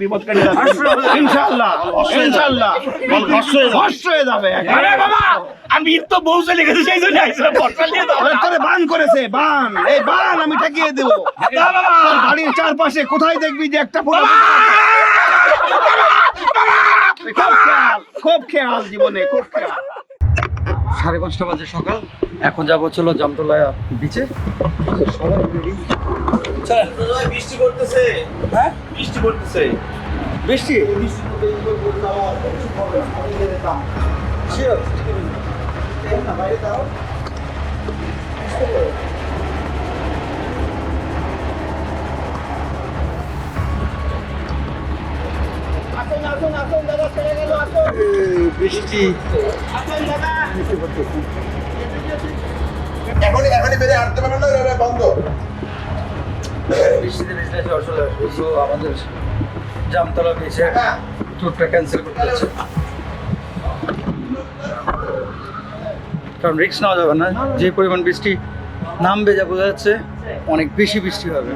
বিপদ কেটে যাবে। ইনশাআল্লাহ ইনশাআল্লাহ। ভস্য হয়ে যাবে। আরে বাবা আমি ঈদ তো বউ চলে গেছে সেই জন্য আইসা বর্ষা নিয়ে যাব তোরে বান করেছে বান। এই বান আমি ঠেকিয়ে দেব। বাড়ির চারপাশে কোথায় দেখবি যে একটা ফোন খুব খেয়াল খুব খেয়াল জীবনে খুব খেয়াল। সাড়ে পাঁচটা বাজে সকাল। এখন যাব চলো জামতলা বিচে সবাই ready। বৃষ্টি করতেছে হ্যাঁ? বৃষ্টি করতেছে বৃষ্টি? বৃষ্টি এখনই এখনই বেরিয়ে হাঁটতে পারো না বন্ধ। বৃষ্টিতে ভিজলে জ্বর চলে আসবে। আমাদের জামতলা বিচে ট্যুরটা ক্যান্সেল করতে হচ্ছে। কারণ রিক্স নেওয়া যাবে না। যে পরিমাণ বৃষ্টি নামবে যা বোঝা যাচ্ছে, অনেক বেশি বৃষ্টি হবে।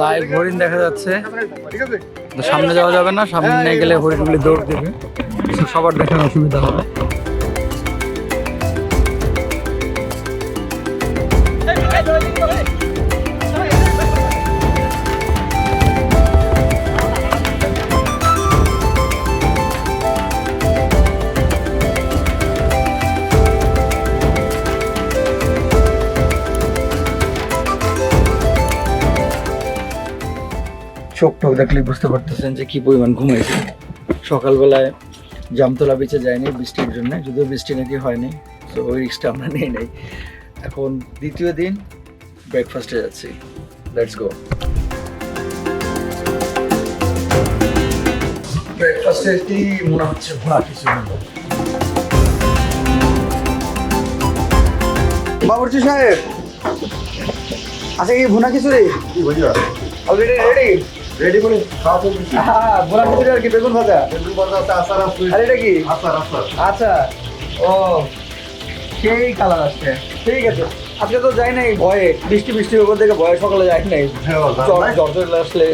লাইভ হরিণ দেখা যাচ্ছে। সামনে যাওয়া যাবে না সামনে গেলে হরিণগুলি দৌড় দেবে। সবার দেখার অসুবিধা হবে। চোখ টোক দেখলে বুঝতে পারতেছেন যে কি পরিমাণ ঘুমাইছে সকালবেলায় জামতলা বিচে যায়নি বৃষ্টির জন্য যদিও বৃষ্টি নাকি হয়নি তো ওই রিক্সটা আমরা নিয়ে নেই। এখন দ্বিতীয় দিন ব্রেকফাস্টে যাচ্ছি। লেটস গো ব্রেকফাস্টে কি মনে হচ্ছে ভোলা কিছু বাবুর্চি সাহেব আচ্ছা কি ভুনা খিচুড়ি অলরেডি রেডি রেডি করে খাওয়া হ্যাঁ খিচুড়ি আর কি বেগুন ভাজা? বেগুন ভাজা আছে আচার আছে। আর এটা কি? আচার আচার। আচ্ছা ও সেই কালার আসছে। ঠিক আছে। আজকে তো যাই নাই ভয়ে। বৃষ্টি বৃষ্টির উপর থেকে ভয়ে সকালে যাই নাই। নাই? জ্বর আসলে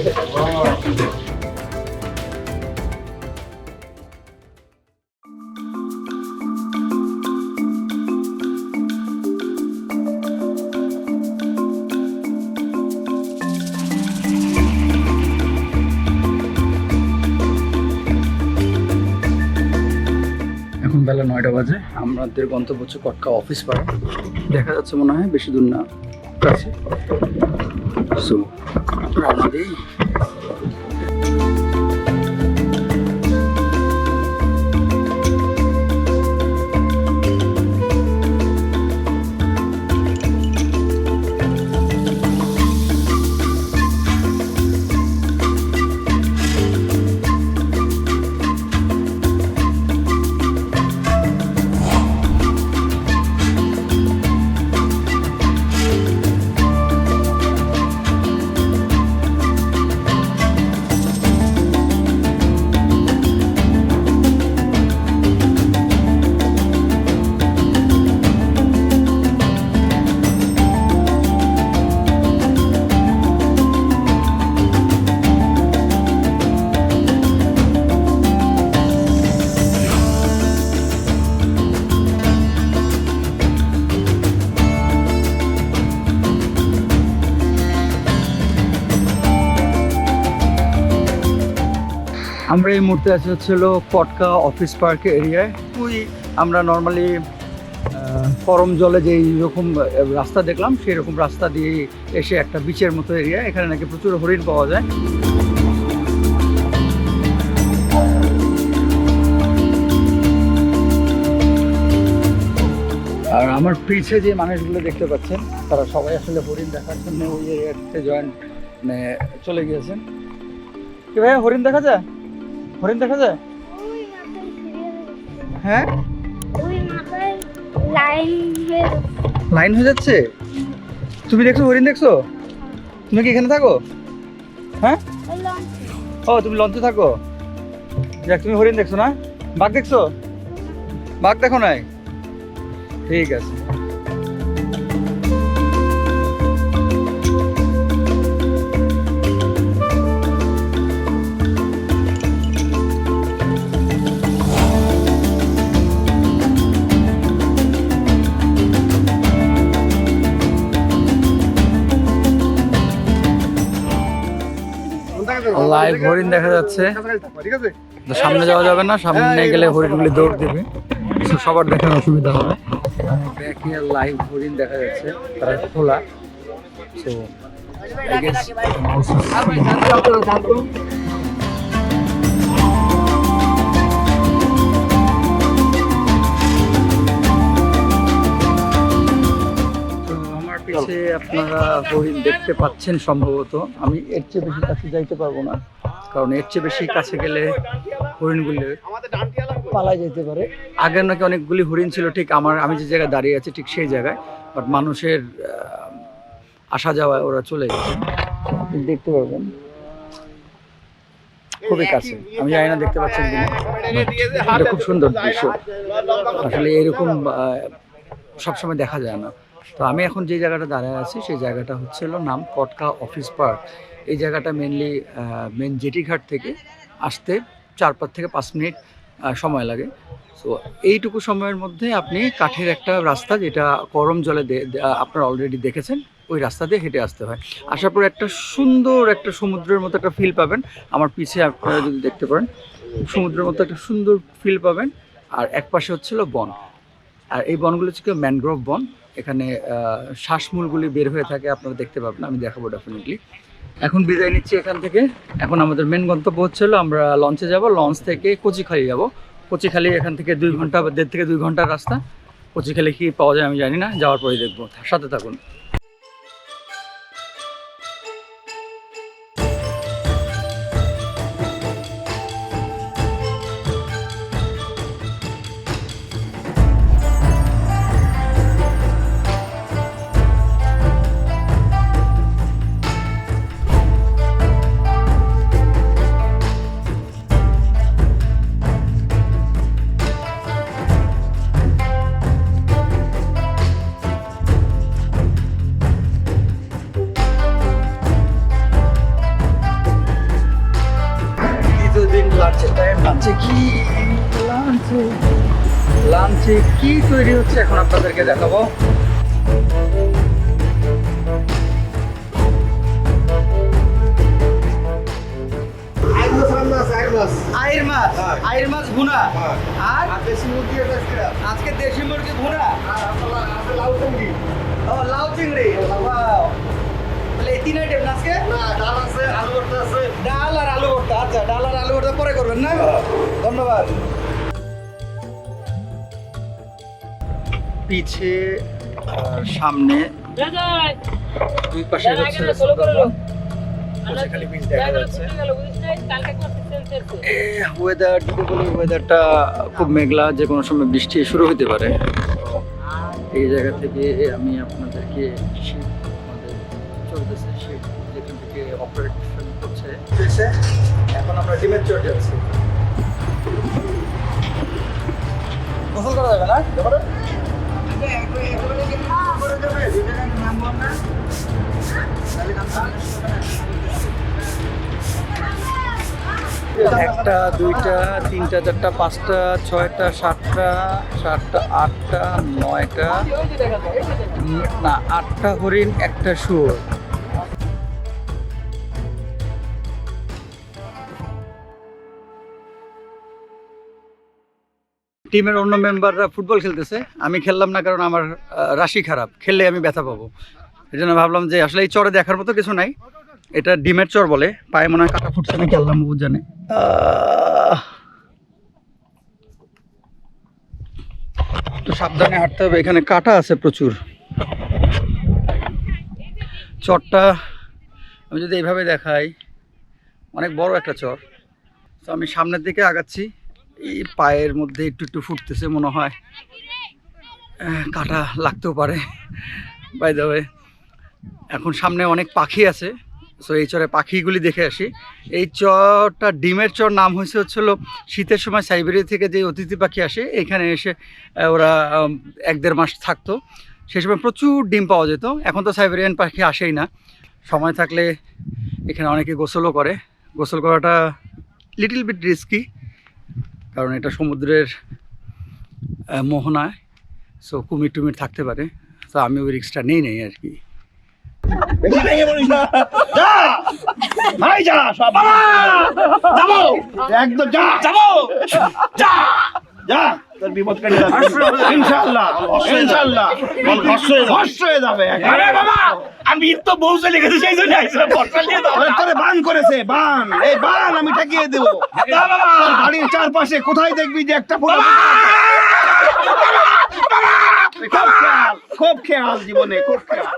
নয়টা বাজে। আমাদের গন্তব্য হচ্ছে কটকা অফিস পাড়া। দেখা যাচ্ছে মনে হয় বেশি দূর না। কাছে সো রওনা দিই আমরা এই মুহূর্তে আছি হচ্ছিল কটকা অফিস পার্ক এরিয়ায় ওই আমরা নর্মালি গরম জলে যেই রকম রাস্তা দেখলাম সেই রকম রাস্তা দিয়ে এসে একটা বিচের মতো এরিয়া এখানে নাকি প্রচুর হরিণ পাওয়া যায়। আর আমার পিছে যে মানুষগুলো দেখতে পাচ্ছেন তারা সবাই আসলে হরিণ দেখার জন্য ওই এরিয়াতে জয়েন্ট মানে চলে গিয়েছেন। কি ভাই হরিণ দেখা যায়? হরিণ দেখা যায়? হ্যাঁ? লাইন হয়ে যাচ্ছে। তুমি দেখছ হরিণ দেখছ? তুমি কি এখানে থাকো? হ্যাঁ? ও তুমি লঞ্চে থাকো। যাক তুমি হরিণ দেখছ না? বাঘ দেখছ? বাঘ দেখো নাই? ঠিক আছে। লাইভ হরিণ দেখা যাচ্ছে। তো সামনে যাওয়া যাবে না সামনে গেলে হরিণগুলি দৌড় দেবে। সবার দেখার অসুবিধা হবে। ব্যাকে লাইভ হরিণ দেখা যাচ্ছে তারা খোলা। তো পিছে আপনারা হরিণ দেখতে পাচ্ছেন সম্ভবত। আমি এর চেয়ে বেশি কাছে যাইতে পারব না, কারণ এর চেয়ে বেশি কাছে গেলে হরিণগুলি পালা যেতে পারে। আগে নাকি অনেকগুলি হরিণ ছিল, ঠিক আমার, আমি যে জায়গায় দাঁড়িয়ে আছি ঠিক সেই জায়গায় বাট মানুষের আসা যাওয়ায় ওরা চলে গেছে। দেখতে পারবেন। খুবই কাছে, আমি জানি না দেখতে পাচ্ছেন খুব সুন্দর দৃশ্য। আসলে এরকম সবসময় দেখা যায় না। তো আমি এখন যে জায়গাটা দাঁড়ায় আছি, সেই জায়গাটা হচ্ছিল নাম কটকা অফিস পার্ক। এই জায়গাটা মেনলি মেন জেটি ঘাট থেকে আসতে চার পাঁচ থেকে পাঁচ মিনিট সময় লাগে। তো এইটুকু সময়ের মধ্যে আপনি কাঠের একটা রাস্তা যেটা গরম জলে আপনারা অলরেডি দেখেছেন, ওই রাস্তা দিয়ে হেঁটে আসতে হয়। আসার পর একটা সুন্দর একটা সমুদ্রের মতো একটা ফিল পাবেন। আমার পিছে আপনারা যদি দেখতে পারেন, সমুদ্রের মতো একটা সুন্দর ফিল পাবেন। আর এক পাশে হচ্ছিল বন। আর এই বনগুলো হচ্ছে ম্যানগ্রোভ বন। এখানে শ্বাসমূলগুলি বের হয়ে থাকে, আপনারা দেখতে পাবেন, আমি দেখাবো ডেফিনেটলি এখন বিদায় নিচ্ছি এখান থেকে। এখন আমাদের মেন গন্তব্য হচ্ছিল আমরা লঞ্চে যাব লঞ্চ থেকে কচিখালি যাব। কচিখালি এখান থেকে দুই ঘণ্টা দেড় থেকে দুই ঘণ্টার রাস্তা। কচিখালি কি পাওয়া যায় আমি জানি না, যাওয়ার পরে দেখব। সাথে থাকুন। লাঞ্চে কি তৈরি হচ্ছে এখন আপনাদেরকে দেখাবো। আইর মাছ আইর মাছ ভুনা। আর আজকে দেশি মুরগি ভুনা। ও লাউ চিংড়ি। Wow. তাহলে এই তিন আইটেম না আজকে ডাল আর আলু ভর্তা আচ্ছা ডাল আর আলু ভর্তা পরে করবেন না? ধন্যবাদ। পিছে আর সামনে দুই পাশে হচ্ছে খালি পিচ দেখা যাচ্ছে। ওয়েদার যদি বলি ওয়েদারটা খুব মেঘলা যে কোনো সময় বৃষ্টি শুরু হতে পারে। এই জায়গা থেকে আমি আপনাদেরকে আমাদের চলতেছে শিপ যেখান থেকে অপারেশন করছে এখন আমরা ডিমের চর যাচ্ছি। গোসল করা যাবে না? একটা, দুইটা, তিনটা, চারটা, পাঁচটা, ছয়টা, সাতটা সাতটা, আটটা, নয়টা না, আটটা হরিণ, একটা শুয়োর। টিমের অন্য মেম্বাররা ফুটবল খেলতেছে আমি খেললাম না কারণ আমার রাশি খারাপ খেললে আমি ব্যথা পাবো। এই জন্য ভাবলাম যে আসলে এই চরে দেখার মতো কিছু নাই। এটা ডিমের চর বলে পায়ে মনে হয় কাটা ফুটছে নাকি খেললাম মহবুদ জানে। আহ, সাবধানে হাঁটতে হবে এখানে কাটা আছে প্রচুর। চরটা আমি যদি এইভাবে দেখাই অনেক বড় একটা চর। তো আমি সামনের দিকে আগাচ্ছি। এই পায়ের মধ্যে একটু একটু ফুটতেছে মনে হয়। কাটা লাগতেও পারে। বাই দেবে এখন সামনে অনেক পাখি আছে। সো এই চরে পাখিগুলি দেখে আসি। এই চরটা ডিমের চর নাম হয়েছে হচ্ছিল শীতের সময় সাইবেরিয়া থেকে যে অতিথি পাখি আসে, এখানে এসে ওরা এক দেড় মাস থাকতো। সেই সময় প্রচুর ডিম পাওয়া যেত। এখন তো সাইবেরিয়ান পাখি আসেই না। সময় থাকলে এখানে অনেকে গোসলও করে। গোসল করাটা লিটল বিট রিস্কি কারণ এটা সমুদ্রের মোহনায় সো কুমির টুমির থাকতে পারে। তো আমি ওই রিক্সটা নেই নেই আর কি। একদম যা। যাব। যা। যা তোর বিপদ কেটে যাবে। ইনশাআল্লাহ ইনশাআল্লাহ। ভস্য হয়ে যাবে। ভস্য যাবে আরে বাবা আমি তো বউ চলে গেছে সেই জন্য নিয়ে দাও। তোরে বান করেছে বান। এই বান আমি ঠেকিয়ে দেবো। বাড়ির চারপাশে কোথায় দেখবি যে একটা খুব খেয়াল খুব খেয়াল জীবনে খুব খেয়াল।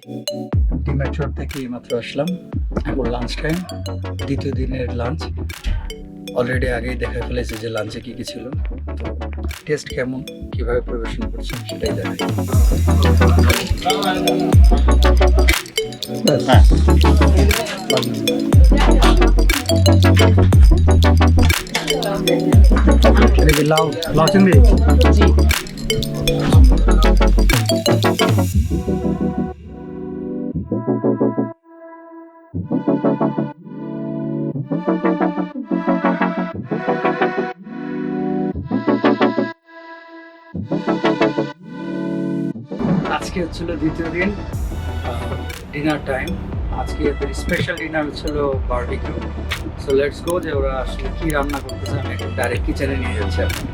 ডিমের চর থেকে মাত্র আসলাম এখন লাঞ্চ টাইম দ্বিতীয় দিনের লাঞ্চ অলরেডি আগেই দেখা ফেলেছে যে লাঞ্চে কী কী ছিল। তো টেস্ট কেমন কীভাবে পরিবেশন করছেন সেটাই। এটা কি লাউ লাউ চিংড়ি? হচ্ছিল দ্বিতীয় দিন ডিনার টাইম আজকে একটা স্পেশাল ডিনার হচ্ছিল বার্বিকিউ সো লেটস গো যে ওরা আসলে কি রান্না করতেছে, আমি একটু ডাইরেক্ট কিচেনে নিয়ে যাচ্ছি এখন।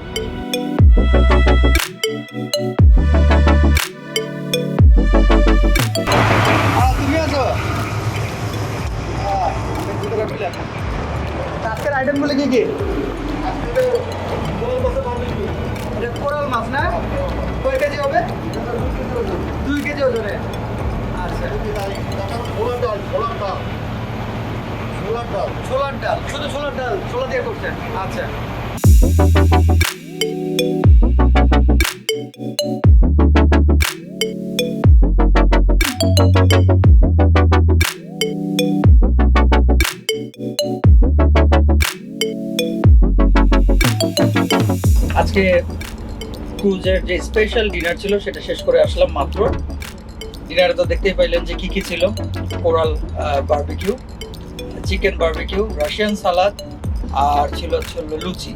আজকে ক্রুজের যে স্পেশাল ডিনার ছিল, সেটা শেষ করে আসলাম মাত্র। ডিনারে তো দেখতেই পাইলেন যে কি কি ছিল। Coral barbecue chicken barbecue Russian salad আর ছিল ছিল লুচি।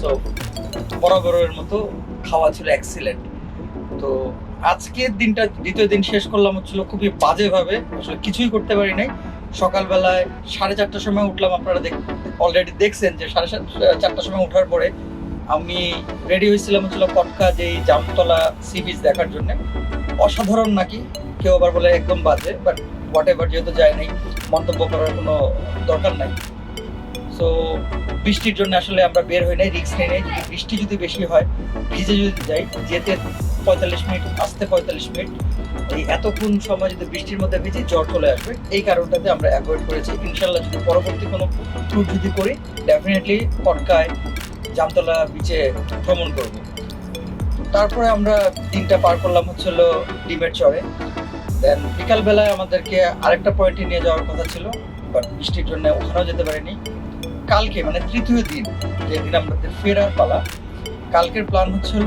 সো বরাবরের মতো খাওয়া ছিল এক্সিলেন্ট তো আজকের দিনটা, দ্বিতীয় দিন শেষ করলাম হচ্ছিল খুবই বাজেভাবে। আসলে কিছুই করতে পারি নাই। সকালবেলায় সাড়ে চারটার সময় উঠলাম। আপনারা দেখ অলরেডি দেখছেন যে সাড়ে চারটার সময় ওঠার পরে আমি রেডি হয়েছিলাম হচ্ছিল কটকা যেই জামতলা সি বিচ দেখার জন্য। অসাধারণ নাকি, কেউ আবার বলে একদম বাজে বাট হোয়াট এভার যেহেতু যায় নাই, মন্তব্য করার কোনো দরকার নাই। সো বৃষ্টির জন্য আসলে আমরা বের হই নাই রিস্ক নেই নাই। যদি বৃষ্টি যদি বেশি হয়, ভিজে যদি যাই, যেতে পঁয়তাল্লিশ মিনিট, আসতে পঁয়তাল্লিশ মিনিট, এই এতক্ষণ সময় যদি বৃষ্টির মধ্যে ভিজে জ্বর চলে আসবে, এই কারণটাতে আমরা অ্যাভয়েড করেছি। ইনশাল্লাহ যদি পরবর্তী কোনো ট্যুর যদি করি ডেফিনেটলি কটকায় জামতলা বিচে ভ্রমণ করব। তারপরে আমরা দিনটা পার করলাম হচ্ছিল ডিমের চরে। দেন বিকালবেলায় আমাদেরকে আরেকটা পয়েন্টে নিয়ে যাওয়ার কথা ছিল বাট বৃষ্টির জন্য ওখানেও যেতে পারিনি। কালকে মানে তৃতীয় দিন যেদিন আমাদের ফেরার পালা, কালকের প্ল্যান হচ্ছিল